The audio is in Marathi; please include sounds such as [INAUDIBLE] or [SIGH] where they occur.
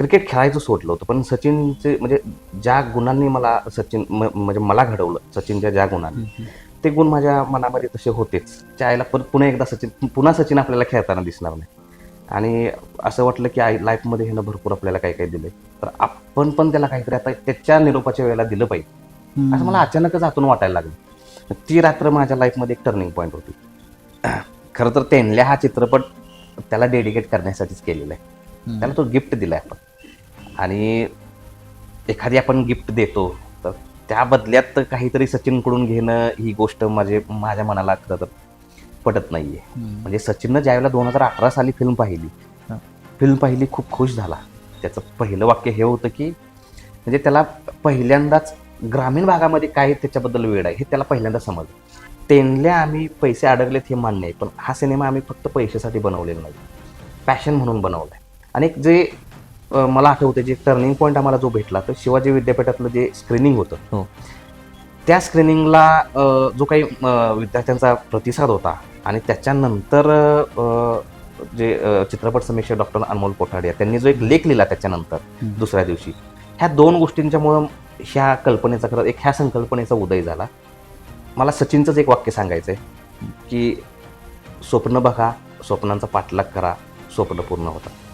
क्रिकेट खेळायचं सोडलं होतं पण सचिनचे म्हणजे ज्या गुणांनी मला सचिन म- म्हणजे मला घडवलं सचिनच्या ज्या गुणांनी ते गुण माझ्या मनामध्ये तसे होतेच. त्याला परत पुन्हा एकदा सचिन पुन्हा सचिन आपल्याला खेळताना दिसणार नाही. आणि असं वाटलं की आई लाईफमध्ये ह्यानं भरपूर आपल्याला काही काही दिलंय. तर आपण पण त्याला काहीतरी आता त्याच्या निरोपाच्या वेळेला दिलं पाहिजे. असं मला अचानकच आतून वाटायला लागलं. ती रात्र माझ्या लाईफमध्ये एक टर्निंग पॉईंट होती. [CLEARS THROAT] खरं तर तेनल्या हा चित्रपट त्याला डेडिकेट करण्यासाठीच केलेला आहे. त्याला तो गिफ्ट दिलाय आपण. आणि एखादी आपण गिफ्ट देतो तर त्या बदल्यात काहीतरी सचिनकडून घेणं ही गोष्ट माझे माझ्या मनाला खरं तर पटत नाहीये. म्हणजे सचिननं ज्यावेळेला दोन हजार अठरा साली फिल्म पाहिली. फिल्म पाहिली खूप खुश झाला. त्याचं पहिलं वाक्य हे होतं की म्हणजे त्याला पहिल्यांदाच ग्रामीण भागामध्ये काय त्याच्याबद्दल वेळ आहे हे त्याला पहिल्यांदा समजलं. तेनल्या आम्ही पैसे अडकलेत हे मान्य आहे पण हा सिनेमा आम्ही फक्त पैशासाठी बनवलेला नाही. पॅशन म्हणून बनवलाय. आणि एक जे मला आठवते जे टर्निंग पॉईंट आम्हाला जो भेटला तर शिवाजी विद्यापीठातलं जे स्क्रीनिंग होतं हो. त्या स्क्रीनिंगला जो काही विद्यार्थ्यांचा प्रतिसाद होता आणि त्याच्यानंतर जे चित्रपट समीक्षक डॉक्टर अनमोल कोठाडे त्यांनी जो एक लेख लिहिला त्याच्यानंतर. दुसऱ्या दिवशी ह्या दोन गोष्टींच्यामुळं ह्या कल्पनेचा खरं एक ह्या संकल्पनेचा उदय झाला मला सचिनचंच एक वाक्य सांगायचं आहे की स्वप्न बघा स्वप्नांचा पाठलाग करा स्वप्न पूर्ण होतात